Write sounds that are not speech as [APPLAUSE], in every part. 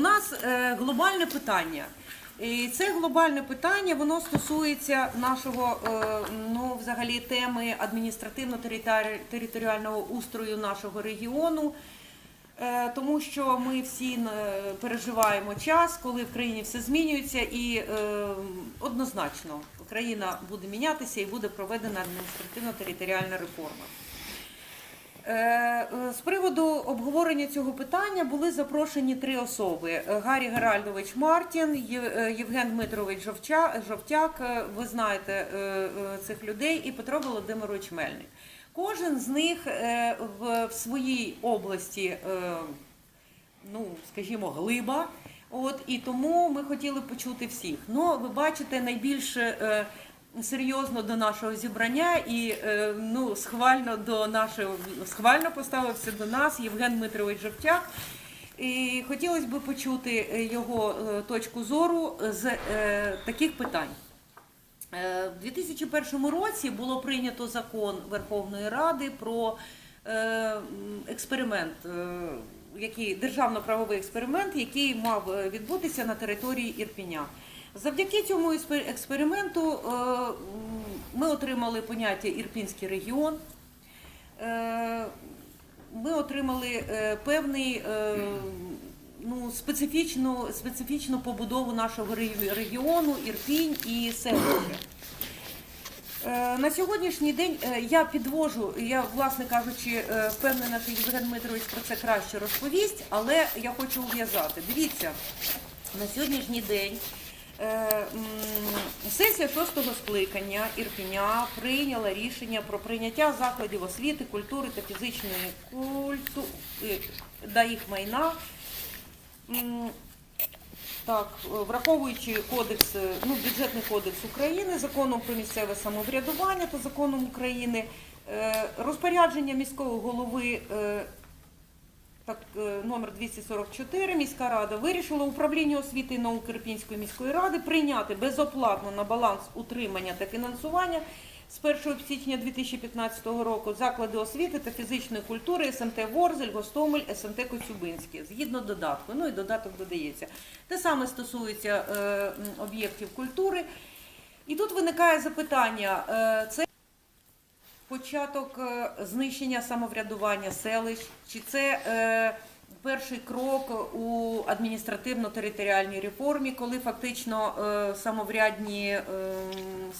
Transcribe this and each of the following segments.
У нас е, глобальне питання. І це глобальне питання воно стосується нашого е, ну, взагалі теми адміністративно-територіального устрою нашого регіону. Е, Тому що ми всі переживаємо час, коли в країні все змінюється, і однозначно Україна буде мінятися і буде проведена адміністративно-територіальна реформа. Е, е, З приводу обговорення цього питання були запрошені три особи: Е, Гаррі Геральдович Мартін, Євген Дмитрович Жовтяк. Ви знаєте цих людей, і Петро Володимирович Мельник. Кожен з них в, своїй області, ну скажімо, глиба. От і тому ми хотіли почути всіх. Ну, ви бачите, найбільше серйозно до нашого зібрання і е, ну, схвально до нашого схвально поставився до нас Євген Дмитрович Жовтяк. І хотілося б почути е, його е, точку зору з таких питань. В 2001 році було прийнято закон Верховної Ради про експеримент, який державно-правовий експеримент, який мав відбутися на території Ірпіня. Завдяки цьому експерименту е, ми отримали поняття Ірпінський регіон. Е, Ми отримали е, певний ну, специфічну, специфічну побудову нашого регіону, Ірпінь і селище. На сьогоднішній день я підвожу, я, власне кажучи, впевнена, що Євген Дмитрович про це краще розповість, але я хочу ув'язати. Дивіться, на сьогоднішній день сесія шостого скликання Ірпеня прийняла рішення про прийняття закладів освіти, культури та фізичної культури та їх майна. Так, е, враховуючи кодекс, е, ну, бюджетний кодекс України, законом про місцеве самоврядування та законом України, е, розпорядження міського голови е, так, е, номер 244 міська рада вирішила управління освіти і науки Ірпінської міської ради прийняти безоплатно на баланс утримання та фінансування з 1 січня 2015 року заклади освіти та фізичної культури СМТ Ворзель, Гостомель, СМТ Коцюбинське, згідно додатку. Ну і додаток додається. Те саме стосується е, об'єктів культури. І тут виникає запитання: е, це початок е, знищення самоврядування селищ, чи це е, перший крок у адміністративно-територіальній реформі, коли фактично е, самоврядні е,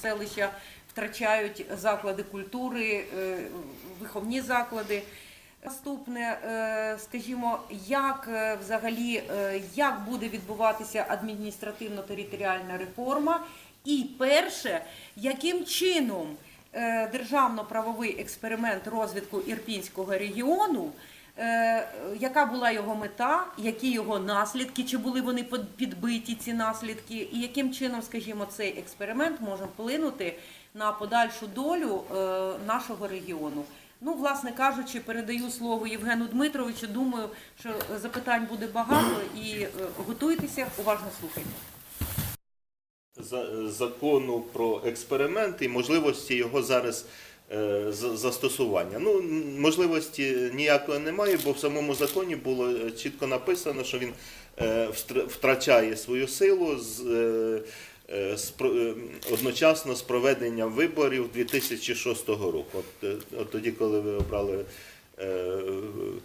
селища втрачають заклади культури, е, виховні заклади. Наступне, е, скажімо, як е, взагалі як буде відбуватися адміністративно-територіальна реформа, і перше, яким чином державно-правовий експеримент розвитку Ірпінського регіону, е, яка була його мета, які його наслідки, чи були вони підбиті ці наслідки, і яким чином, скажімо, цей експеримент може вплинути на подальшу долю е, нашого регіону. Ну, власне кажучи, передаю слово Євгену Дмитровичу. Думаю, що запитань буде багато і е, готуйтеся, уважно слухайте. За- закону про експеримент і можливості його зараз е, застосування. Ну, можливості ніякої немає, бо в самому законі було е, чітко написано, що він е, втрачає свою силу з. одночасно з проведенням виборів 2006 року. От, от тоді, коли ви обрали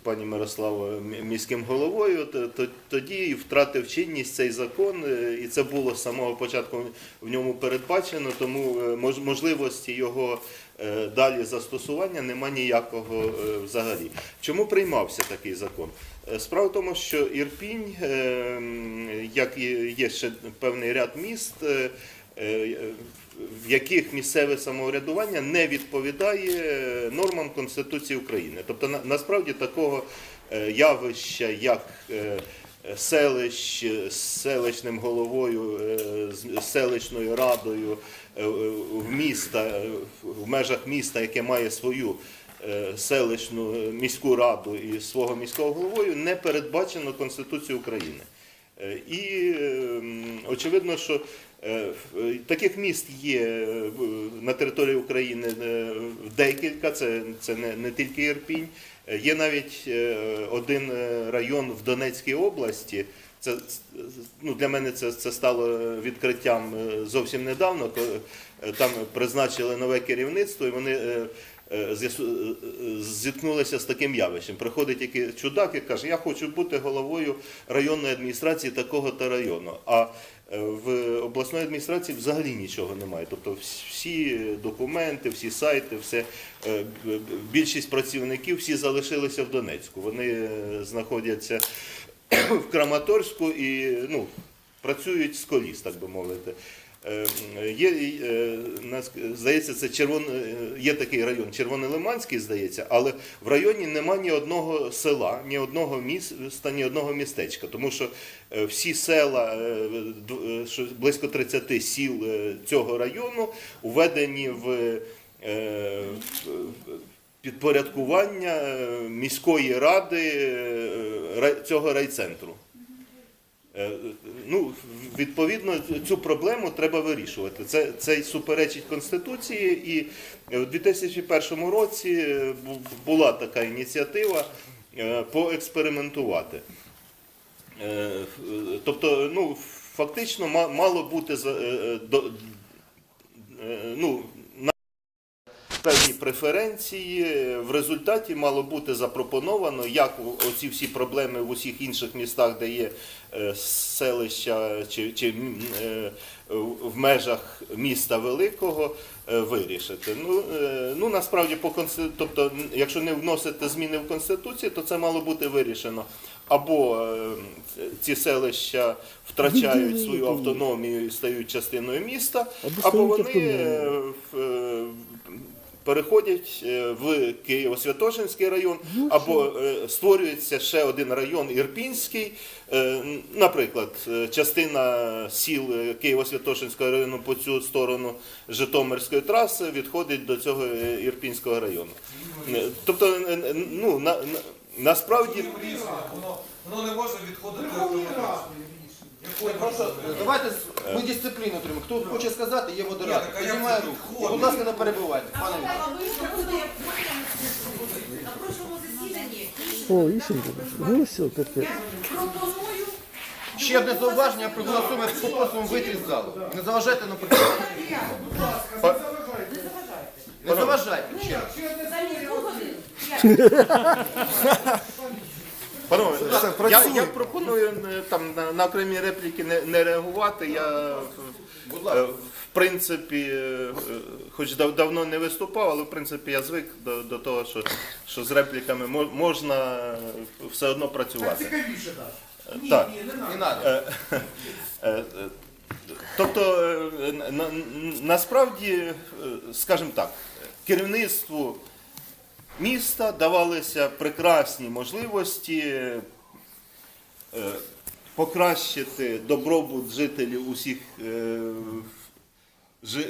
пані Мирославу міським головою, то, то- тоді втратив чинність цей закон, е, і це було з самого початку в ньому передбачено, тому е, можливості його е, далі застосування нема ніякого е, взагалі. Чому приймався такий закон? Е, Справа в тому, що Ірпінь, е, як і є ще певний ряд міст, е, е, в яких місцеве самоврядування не відповідає нормам Конституції України. Тобто на- насправді такого е, явища, як е, селищ з селищним головою, е, з селищною радою е, в міста, е, в межах міста, яке має свою е, селищну е, міську раду і свого міського головою, не передбачено Конституцією України. Е, І е, очевидно, що е, таких міст є е, на території України е, декілька, це, це не, не тільки Ірпінь. Е, Є навіть е, один е, район в Донецькій області, це ну, для мене це, це стало відкриттям е, зовсім недавно, е, там призначили нове керівництво, і вони е, е, е, зіткнулися з таким явищем. Приходить який чудак і каже, я хочу бути головою районної адміністрації такого та району. А е, в обласної адміністрації взагалі нічого немає. Тобто всі документи, всі сайти, все е, більшість працівників всі залишилися в Донецьку. Вони е, знаходяться [CLEARS THROAT] в Краматорську і ну, працюють з коліс, так би мовити. Е, Є, е, здається, це червон, е, є такий район Червонолиманський, здається, але в районі нема ні одного села, ні одного міста, ні одного містечка. Тому що всі села, близько 30 сіл цього району, уведені в підпорядкування міської ради цього райцентру. Е, Ну, відповідно, цю проблему треба вирішувати. Це, це суперечить Конституції, і у 2001 році е, була така ініціатива е, поекспериментувати. Е, е, Тобто, ну, фактично, мало бути е, е, е, ну, певні преференції. В результаті мало бути запропоновано, як оці всі проблеми в усіх інших містах, де є е, селища чи, чи е, в межах міста великого, е, вирішити. Ну, ну насправді по конститу... тобто, якщо не вносити зміни в конституцію, то це мало бути вирішено. Або ці селища втрачають свою автономію і стають частиною міста, або вони е, автономними. в- е, переходять е, в Києво-Святошинський район, або е, створюється ще один район Ірпінський. Е, Наприклад, частина сіл Києво-Святошинського району по цю сторону Житомирської траси відходить до цього Ірпінського району. Тобто, ну, на, на, насправді. Воно, воно не може відходити Просто давайте з- ми дисципліну тримаємо. Хто хоче сказати, є. Ні, так а як Піднімає це руку. підходить? Будь ласка, не перебувайте. Пане буде на прошлому засіданні О, ну таке. я пропоную Ще одне зауваження, проголосуємо, попросимо вийти з залу. Не заважайте нам працювати. Не заважайте. Ще раз. замість двох годин. Панове, Все, я, я пропоную е, там на, на окремі репліки не, не реагувати. Я Будь е, ласка. в принципі, е, хоч дав- давно не виступав, але в принципі я звик до, до того, що, що з репліками мо- можна е, все одно працювати. Цікавіше так. Ні, Так. ні, не Не надо. треба. Е, е, Тобто, е, на, на, насправді, е, скажімо так, керівництву міста давалися прекрасні можливості е, покращити добробут жителів усіх е,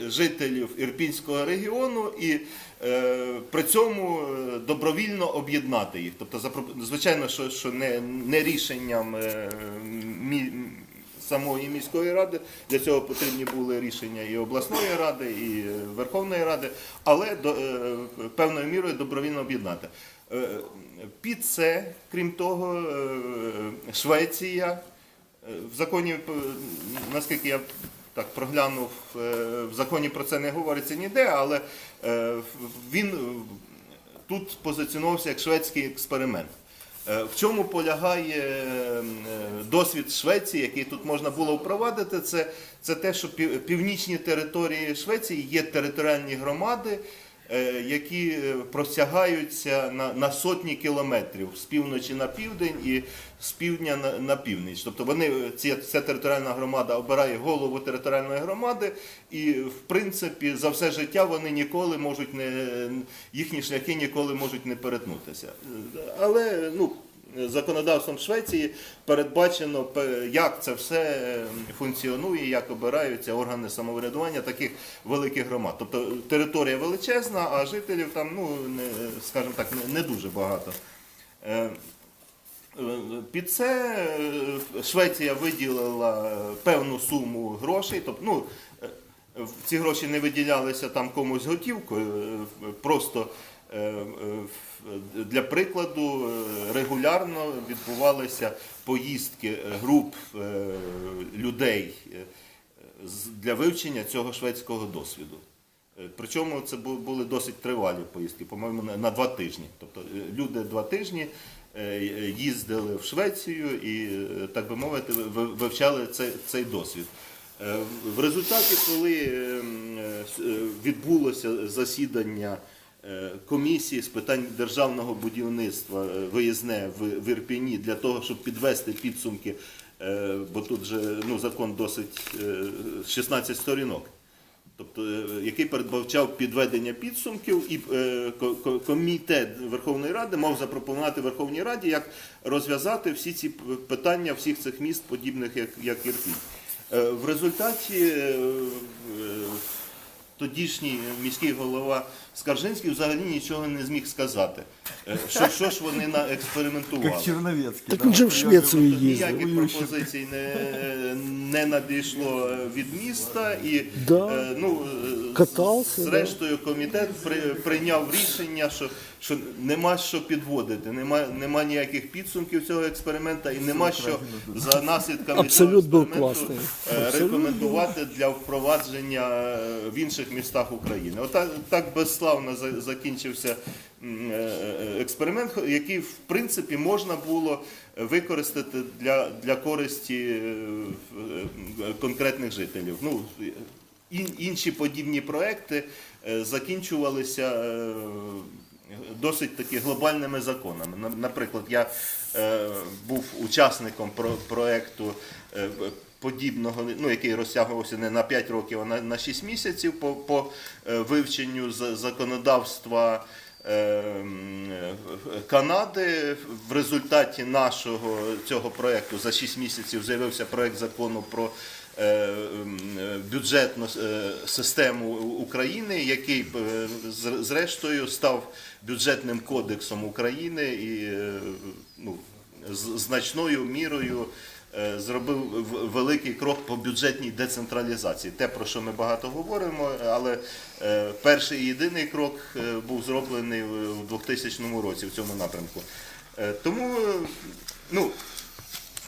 жителів Ірпінського регіону і е, при цьому добровільно об'єднати їх. Тобто, звичайно, що, не, рішенням самої міської ради, для цього потрібні були рішення і обласної ради, і е, Верховної Ради, але до, е, певною мірою добровільно об'єднати. Е, Під це, крім того, Швеція в законі, наскільки я так проглянув, в законі про це не говориться ніде, але він тут позиціонувався як шведський експеримент. Е, В чому полягає е, досвід Швеції, який тут можна було впровадити, це, це те, що пів- північні території Швеції є територіальні громади, які е, простягаються на, на сотні кілометрів з півночі на південь і з півдня на, на північ. Тобто вони ця, ця територіальна громада обирає голову територіальної громади, і в принципі за все життя вони ніколи можуть не їхні шляхи ніколи можуть не перетнутися. Е, Але ну. Законодавством Швеції передбачено, як це все е, функціонує, як обираються органи самоврядування таких великих громад. Тобто територія величезна, а жителів там, ну не, скажімо так, не, дуже багато. Е, Е, Під це е, Швеція виділила певну суму грошей. Тобто, ну, е, ці гроші не виділялися там комусь готівкою, е, просто е, е, для прикладу, е, регулярно відбувалися поїздки е, груп е, людей е, для вивчення цього шведського досвіду. Е, Причому це були досить тривалі поїздки, по-моєму, на- два тижні. Тобто е, люди два тижні е, їздили в Швецію і, е, так би мовити, вивчали цей, досвід. Е, В результаті, коли е, м, е, с- е, відбулося засідання е, комісії з питань державного будівництва е, виїзне в, в Ірпіні для того, щоб підвести підсумки, е, бо тут же ну, закон досить е, 16 сторінок. Тобто, е, який передбачав підведення підсумків, і е, ко- ко- комітет Верховної Ради мав запропонувати Верховній Раді, як розв'язати всі ці питання всіх цих міст, подібних як, як Ірпінь. Е, В результаті е, е, тодішній міський голова Скаржинський взагалі нічого не зміг сказати. Е, Що, що ж вони на експериментували? Так він же в Швецію їздив. Ніяких пропозицій не, не надійшло від міста і Да. е, ну, е, Катався, да. зрештою комітет при, прийняв рішення, що, що нема що підводити, нема, нема ніяких підсумків цього експеримента і нема що за наслідками Абсолют цього експерименту е, рекомендувати для впровадження е, в інших містах України. Отак так безславно закінчився е, е, експеримент, який в принципі можна було використати для, користі е, конкретних жителів. Ну, інші подібні проекти закінчувалися досить таки глобальними законами. Наприклад, я був учасником про, проекту е, подібного, ну, який розтягувався не на 5 років, а на, на 6 місяців по, по е, вивченню за- законодавства. е, е, Канади в результаті нашого цього проекту за 6 місяців з'явився проект закону про бюджетну систему України, який зрештою став бюджетним кодексом України і ну, значною мірою зробив великий крок по бюджетній децентралізації. Те, про що ми багато говоримо, але е, перший і єдиний крок е, був зроблений в 2000 році в цьому напрямку. Е, Тому, е, ну,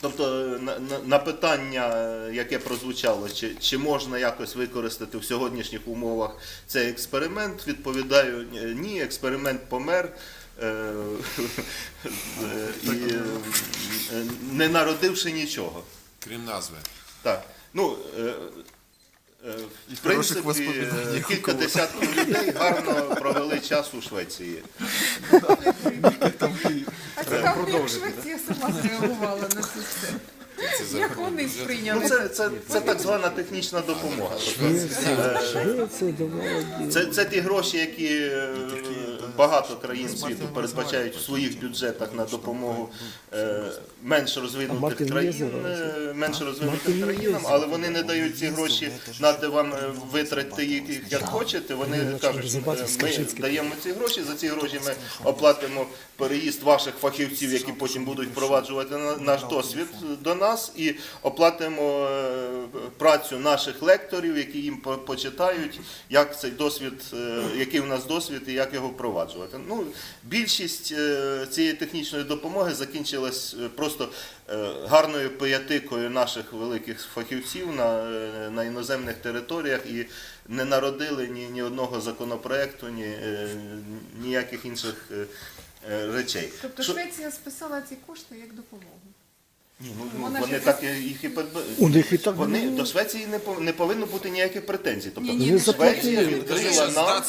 Тобто на, на, на питання, е, яке прозвучало, чи, чи можна якось використати в сьогоднішніх умовах цей експеримент, відповідаю е, ні, експеримент помер. Е, е, І е, не народивши нічого. Крім назви. Так. Ну, е, е, в принципі, е, кілька десятків людей гарно провели час у Швеції. А цікаво, як Швеція сама зреагувала на це все. Як вони сприйняли? Ну, це, це, це так звана технічна допомога. Тобто. Це, це ті гроші, які е, багато країн світу передбачають в своїх бюджетах на допомогу е, менш розвинутих країн, е, менш розвинутим країнам, але вони не дають ці гроші нати вам е, витратити їх як хочете. Вони кажуть, ми даємо ці гроші. За ці гроші ми оплатимо переїзд ваших фахівців, які потім будуть впроваджувати на- наш досвід до нас, і оплатимо працю наших лекторів, які їм почитають, як цей досвід, який у нас досвід і як його впроваджувати. Ну, більшість е, цієї технічної допомоги закінчилась е, просто е, гарною пиятикою наших великих фахівців на, на іноземних територіях і не народили ні, ні одного законопроекту, ні ніяких інших речей. Тобто Що- Швеція списала ці кошти як допомогу. Ні, ну, Вона вони так їх і У них і так вони до Швеції не пов- не повинно бути ніяких претензій. Тобто Швеція відкрила нам